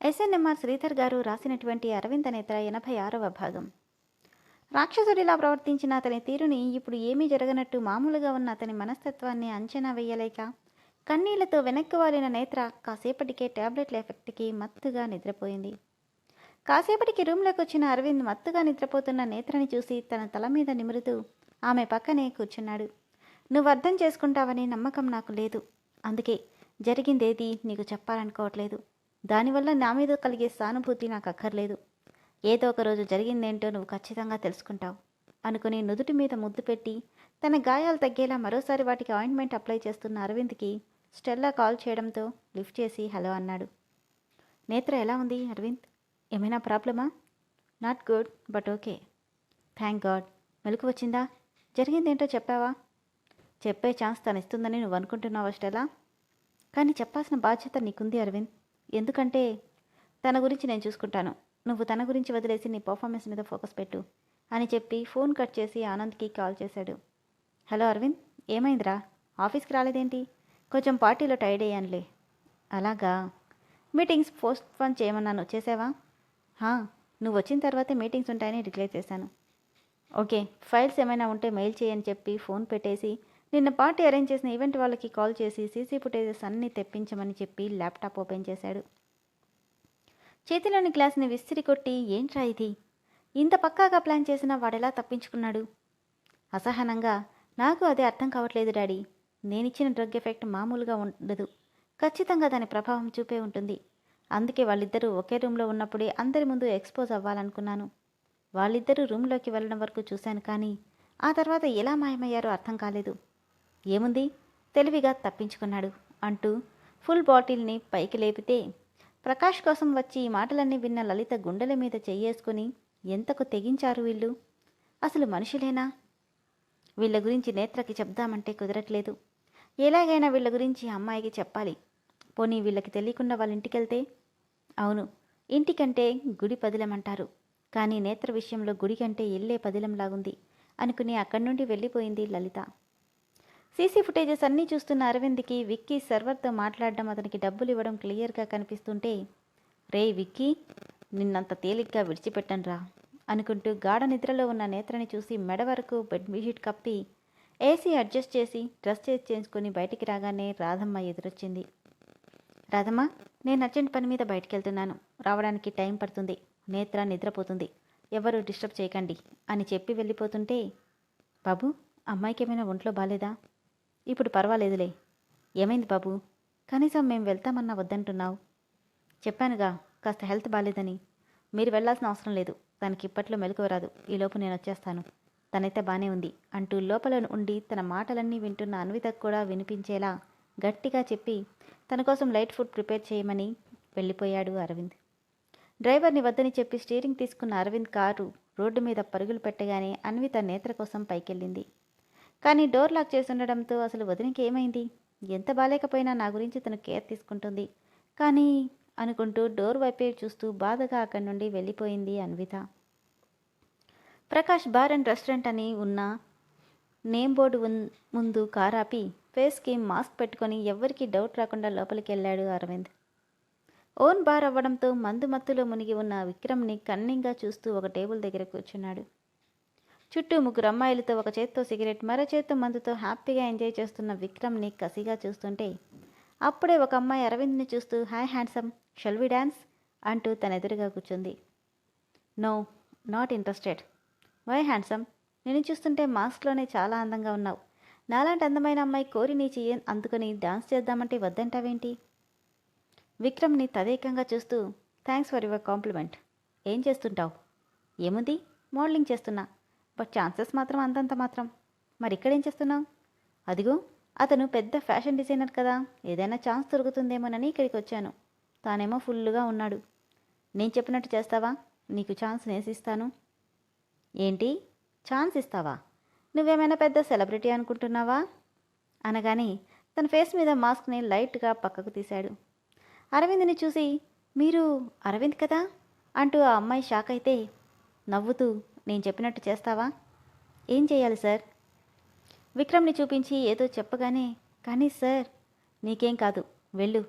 SNMR Sridhar గారు రాసినటువంటి అరవింద నేత్ర ఎనభై ఆరవ భాగం. రాక్షసుడిలా ప్రవర్తించిన అతని తీరుని ఇప్పుడు ఏమీ జరగనట్టు మామూలుగా ఉన్న అతని మనస్తత్వాన్ని అంచనా వేయలేక కన్నీళ్ళతో వెనక్కి వాలిన నేత్ర కాసేపటికే ట్యాబ్లెట్ల ఎఫెక్ట్కి మత్తుగా నిద్రపోయింది. కాసేపటికి రూమ్లోకి వచ్చిన అరవింద్ మత్తుగా నిద్రపోతున్న నేత్రని చూసి తన తల మీద నిమురుతూ ఆమె పక్కనే కూర్చున్నాడు. నువ్వు అర్థం చేసుకుంటావని నమ్మకం నాకు లేదు. అందుకే జరిగిందేది నీకు చెప్పాలనుకోవట్లేదు. దానివల్ల నా మీద కలిగే సానుభూతి నాకు అక్కర్లేదు ఏదో ఒక రోజు జరిగిందేంటో నువ్వు ఖచ్చితంగా తెలుసుకుంటావు. అనుకుని నుదుటి మీద ముద్దు పెట్టి తన గాయాలు తగ్గేలా మరోసారి వాటికి ఆయింట్మెంట్ అప్లై చేస్తున్న అరవింద్కి స్టెల్లా కాల్ చేయడంతో లిఫ్ట్ చేసి హలో అన్నాడు. నేత్ర ఎలా ఉంది అరవింద్? ఏమైనా ప్రాబ్లమా? Not good but okay. Thank god. మెలకు వచ్చిందా? జరిగిందేంటో చెప్పావా? చెప్పే ఛాన్స్ తను ఇస్తుందని నువ్వు అనుకుంటున్నావా స్టెలా కానీ చెప్పాల్సిన బాధ్యత నీకుంది అరవింద్. ఎందుకంటే తన గురించి నేను చూసుకుంటాను. నువ్వు తన గురించి వదిలేసి నీ పర్ఫార్మెన్స్ మీద ఫోకస్ పెట్టు అని చెప్పి ఫోన్ కట్ చేసి ఆనంద్కి కాల్ చేశాడు. హలో అరవింద్ ఏమైందిరా? ఆఫీస్కి రాలేదేంటి? కొంచెం పార్టీలో టైర్డ్ అయ్యానులే. అలాగా? మీటింగ్స్ పోస్ట్ పోన్ చేయమన్నాను. చేసావా? నువ్వు వచ్చిన తర్వాతే మీటింగ్స్ ఉంటాయని డిక్లేర్ చేశాను. ఓకే ఫైల్స్ ఏమైనా ఉంటే మెయిల్ చేయని చెప్పి ఫోన్ పెట్టేసి నిన్న పార్టీ అరేంజ్ చేసిన ఈవెంట్ వాళ్ళకి కాల్ చేసి సీసీ ఫుటేజెస్ అన్నీ తెప్పించమని చెప్పి ల్యాప్టాప్ ఓపెన్ చేశాడు. చేతిలోని గ్లాస్ని విసిరి కొట్టి ఏంట్రా ఇది? ఇంత పక్కాగా ప్లాన్ చేసినా వాడెలా తప్పించుకున్నాడు? అసహనంగా నాకు అదే అర్థం కావట్లేదు డాడీ. నేనిచ్చిన డ్రగ్ ఎఫెక్ట్ మామూలుగా ఉండదు. ఖచ్చితంగా దాని ప్రభావం చూపే ఉంటుంది. అందుకే వాళ్ళిద్దరూ ఒకే రూమ్లో ఉన్నప్పుడే అందరి ముందు ఎక్స్పోజ్ అవ్వాలనుకున్నాను. వాళ్ళిద్దరూ రూమ్లోకి వెళ్ళడం వరకు చూశాను కానీ ఆ తర్వాత ఎలా మాయమయ్యారో అర్థం కాలేదు. ఏముంది? తెలివిగా తప్పించుకున్నాడు అంటూ ఫుల్ బాటిల్ని పైకి లేపితే ప్రకాష్ కోసం వచ్చి ఈ మాటలన్నీ విన్న లలిత గుండెల మీద చెయ్యేసుకుని ఎంతకు తెగించారు వీళ్ళు? అసలు మనుషులేనా? వీళ్ళ గురించి నేత్రకి చెప్దామంటే కుదరట్లేదు. ఎలాగైనా వీళ్ళ గురించి అమ్మాయికి చెప్పాలి. పోనీ వీళ్ళకి తెలియకుండా వాళ్ళ ఇంటికెళ్తే? అవును ఇంటికంటే గుడి పదిలమంటారు. కానీ నేత్ర విషయంలో గుడి కంటే ఇల్లే పదిలంలాగుంది అనుకుని అక్కడి నుండి వెళ్ళిపోయింది లలిత. సీసీ ఫుటేజెస్ అన్నీ చూస్తున్న అరవింద్కి విక్కీ సర్వర్తో మాట్లాడడం అతనికి డబ్బులు ఇవ్వడం క్లియర్గా కనిపిస్తుంటే రే విక్కీ నిన్నంత తేలిగ్గా విడిచిపెట్టనురా అనుకుంటూ గాఢ నిద్రలో ఉన్న నేత్రని చూసి మెడ వరకు బెడ్ బెడ్షీట్ కప్పి ఏసీ అడ్జస్ట్ చేసి డ్రెస్ చేసి చేసుకుని బయటికి రాగానే రాధమ్మ ఎదురొచ్చింది. రాధమ్మ నేను అర్జెంట్ పని మీద బయటికి వెళ్తున్నాను రావడానికి టైం పడుతుంది. నేత్ర నిద్రపోతుంది. ఎవరు డిస్టర్బ్ చేయకండి అని చెప్పి వెళ్ళిపోతుంటే బాబు అమ్మాయికి ఏమైనా ఒంట్లో బాలేదా? ఇప్పుడు పర్వాలేదులే. ఏమైంది బాబు? కనీసం మేము వెళ్తామన్నా వద్దంటున్నావు. చెప్పానుగా కాస్త హెల్త్ బాలేదని. మీరు వెళ్ళాల్సిన అవసరం లేదు. తనకి ఇప్పట్లో మెలకువ రాదు. ఈలోపు నేను వచ్చేస్తాను. తనైతే బానే ఉంది. అంటూ లోపల ఉండి తన మాటలన్నీ వింటున్న అన్వితకు కూడా వినిపించేలా గట్టిగా చెప్పి తన కోసం లైట్ ఫుడ్ ప్రిపేర్ చేయమని వెళ్ళిపోయాడు అరవింద్. డ్రైవర్ని వద్దని చెప్పి స్టీరింగ్ తీసుకున్న అరవింద్ కారు రోడ్డు మీద పరుగులు పెట్టగానే అన్విత నేత్ర కోసం పైకెళ్ళింది. కానీ డోర్ లాక్ చేసి ఉండడంతో అసలు వదినకి ఏమైంది? ఎంత బాలేకపోయినా నా గురించి తను కేర్ తీసుకుంటుంది. కానీ అనుకుంటూ డోర్ వైపే చూస్తూ బాధగా అక్కడి నుండి వెళ్ళిపోయింది Anvitha. Prakash bar and restaurant అని ఉన్న నేమ్ బోర్డు ముందు కారాపి ఫేస్కి మాస్క్ పెట్టుకొని ఎవ్వరికీ డౌట్ రాకుండా లోపలికి వెళ్ళాడు అరవింద్. ఓన్ బార్ అవ్వడంతో మందు మత్తులో మునిగి ఉన్న విక్రమ్ని కన్నింగా చూస్తూ ఒక టేబుల్ దగ్గర కూర్చున్నాడు. చుట్టూ ముగ్గురు అమ్మాయిలతో ఒక చేత్తో సిగరెట్ మరో చేత్తో మందుతో హ్యాపీగా ఎంజాయ్ చేస్తున్న విక్రమ్ని కసిగా చూస్తుంటే అప్పుడే ఒక అమ్మాయి అరవింద్ని చూస్తూ hi handsome shall we dance? అంటూ తన ఎదురుగా కూర్చుంది. No not interested. Why handsome నేను చూస్తుంటే మాస్క్లోనే చాలా అందంగా ఉన్నావు. నాలాంటి అందమైన అమ్మాయి కోరి నీ చెయ్యి అందుకొని డాన్స్ చేద్దామంటే వద్దంటావేంటి? విక్రమ్ని తదేకంగా చూస్తూ థ్యాంక్స్ ఫర్ యువర్ కాంప్లిమెంట్. ఏం చేస్తుంటావు? ఏముంది? మోడలింగ్ చేస్తున్నా. బట్ ఛాన్సెస్ మాత్రం అంతంత మాత్రం. మరి ఇక్కడేం చేస్తున్నావు? అదిగో అతను పెద్ద ఫ్యాషన్ డిజైనర్ కదా. ఏదైనా ఛాన్స్ దొరుకుతుందేమోనని ఇక్కడికి వచ్చాను. తానేమో ఫుల్లుగా ఉన్నాడు. నేను చెప్పినట్టు చేస్తావా? నీకు ఛాన్స్ నేసిస్తాను. ఏంటి? ఛాన్స్ ఇస్తావా? నువ్వేమైనా పెద్ద సెలబ్రిటీ అనుకుంటున్నావా? అనగానే తన ఫేస్ మీద మాస్క్ని లైట్గా పక్కకు తీశాడు. అరవింద్ని చూసి మీరు అరవింద్ కదా? అంటూ ఆ అమ్మాయి షాక్ అయితే నవ్వుతూ నేను చెప్పినట్టు చేస్తావా? ఏం చేయాలి సార్? విక్రమ్ని చూపించి ఏదో చెప్పగానే కానీ సార్ నీకేం కాదు వెళ్ళు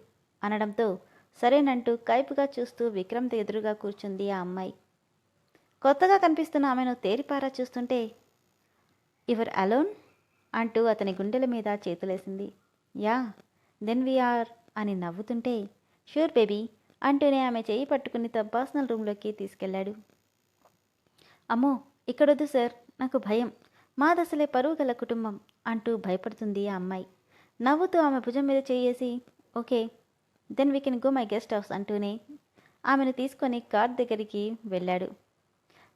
అనడంతో సరేనంటూ కైపుగా చూస్తూ విక్రమ్తో ఎదురుగా కూర్చుంది ఆ అమ్మాయి. కొత్తగా కనిపిస్తున్న ఆమెను తేరిపారా చూస్తుంటే యువర్ అలోన్? అంటూ అతని గుండెల మీద చేతులేసింది. యా దెన్ వీఆర్ అని నవ్వుతుంటే షూర్ బేబీ అంటూనే ఆమె చేయి పట్టుకుని తన పర్సనల్ రూమ్లోకి తీసుకెళ్ళాడు. అమ్మో ఇక్కడొద్దు సార్ నాకు భయం. మా దశలే పరువు గల కుటుంబం అంటూ భయపడుతుంది ఆ అమ్మాయి. నవ్వుతూ ఆమె భుజం మీద చేయేసి okay then we can go my guest house అంటూనే ఆమెను తీసుకొని కార్ దగ్గరికి వెళ్ళాడు.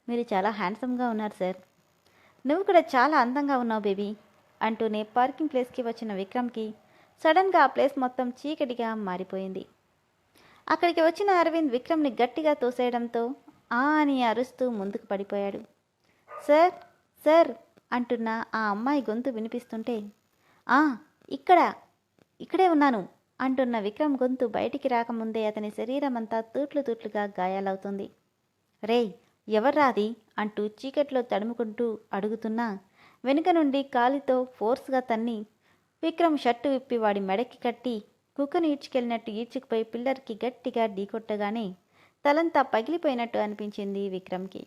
మీరు చాలా హ్యాండ్సమ్గా ఉన్నారు సార్. నువ్వు కూడా చాలా అందంగా ఉన్నావు బేబీ అంటూనే పార్కింగ్ ప్లేస్కి వచ్చిన విక్రమ్కి సడన్గా ఆ ప్లేస్ మొత్తం చీకటిగా మారిపోయింది. అక్కడికి వచ్చిన అరవింద్ విక్రమ్ని గట్టిగా తోసేయడంతో ఆ అని అరుస్తూ ముందుకు పడిపోయాడు. సార్ సార్ అంటున్న ఆ అమ్మాయి గొంతు వినిపిస్తుంటే ఆ ఇక్కడ ఇక్కడే ఉన్నాను అంటున్న విక్రమ్ గొంతు బయటికి రాకముందే అతని శరీరం అంతా తూట్లు తూట్లుగా గాయాలవుతుంది. రేయ్ ఎవర్రాది అంటూ చీకట్లో తడుముకుంటూ అడుగుతున్నా వెనుక నుండి కాలితో ఫోర్స్గా తన్ని విక్రమ్ షర్టు విప్పి వాడి మెడకి కట్టి కుక్కను ఈడ్చుకెళ్ళినట్టు ఈడ్చుకుపోయి పిల్లర్కి గట్టిగా ఢీకొట్టగానే తలంతా పగిలిపోయినట్టు అనిపించింది విక్రమ్కి.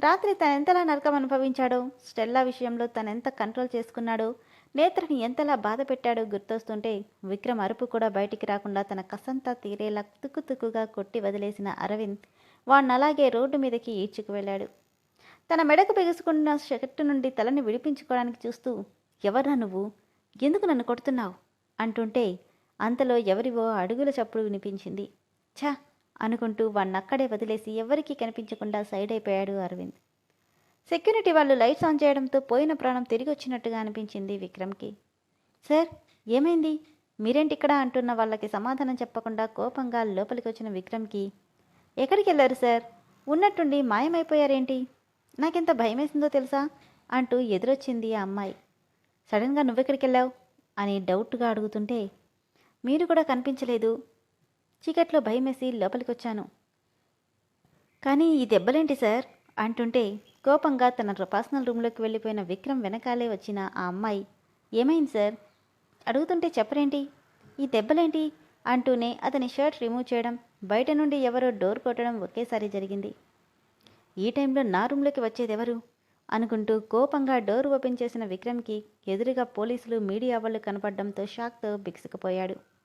రాత్రి తనెంతలా నరకం అనుభవించాడో? స్టెల్లా విషయంలో తనెంత కంట్రోల్ చేసుకున్నాడో? నేత్రని ఎంతలా బాధ పెట్టాడో గుర్తొస్తుంటే విక్రమ్ అరుపు కూడా బయటికి రాకుండా తన కసంతా తీరేలా తుక్కు తుక్కుగా కొట్టి వదిలేసిన అరవింద్ వాడిని అలాగే రోడ్డు మీదకి ఈడ్చుకు వెళ్ళాడు. తన మెడకు బిగుసుకున్న షర్టు నుండి తలని విడిపించుకోవడానికి చూస్తూ ఎవర్రా నువ్వు? ఎందుకు నన్ను కొడుతున్నావు? అంటుంటే అంతలో ఎవరివో అడుగుల చప్పుడు వినిపించింది. ఛా అనుకుంటూ వాణ్ణక్కడే వదిలేసి ఎవరికీ కనిపించకుండా సైడ్ అయిపోయాడు అరవింద్. సెక్యూరిటీ వాళ్ళు లైట్స్ ఆన్ చేయడంతో పోయిన ప్రాణం తిరిగి వచ్చినట్టుగా అనిపించింది విక్రమ్కి. సార్ ఏమైంది? మీరేంటి ఇక్కడ? అంటున్న వాళ్ళకి సమాధానం చెప్పకుండా కోపంగా లోపలికి వచ్చిన విక్రమ్కి ఎక్కడికి వెళ్ళారు సార్? ఉన్నట్టుండి మాయమైపోయారేంటి? నాకెంత భయమేసిందో తెలుసా? అంటూ ఎదురొచ్చింది ఆ అమ్మాయి. సడన్గా నువ్వెక్కడికి వెళ్ళావు? అని డౌట్గా అడుగుతుంటే మీరు కూడా కనిపించలేదు. చీకట్లో భయమేసి లోపలికొచ్చాను. కానీ ఈ దెబ్బలేంటి సార్? అంటుంటే కోపంగా తన పర్సనల్ రూమ్లోకి వెళ్ళిపోయిన విక్రమ్ వెనకాలే వచ్చిన ఆ అమ్మాయి ఏమైంది సార్? అడుగుతుంటే చెప్పరేంటి? ఈ దెబ్బలేంటి? అంటూనే అతని షర్ట్ రిమూవ్ చేయడం బయట నుండి ఎవరో డోర్ కొట్టడం ఒకేసారి జరిగింది. ఈ టైంలో నా రూమ్లోకి వచ్చేదెవరు అనుకుంటూ కోపంగా డోర్ ఓపెన్ చేసిన విక్రమ్కి ఎదురుగా పోలీసులు మీడియా వాళ్ళు కనపడడంతో షాక్తో బిగుసుకుపోయాడు.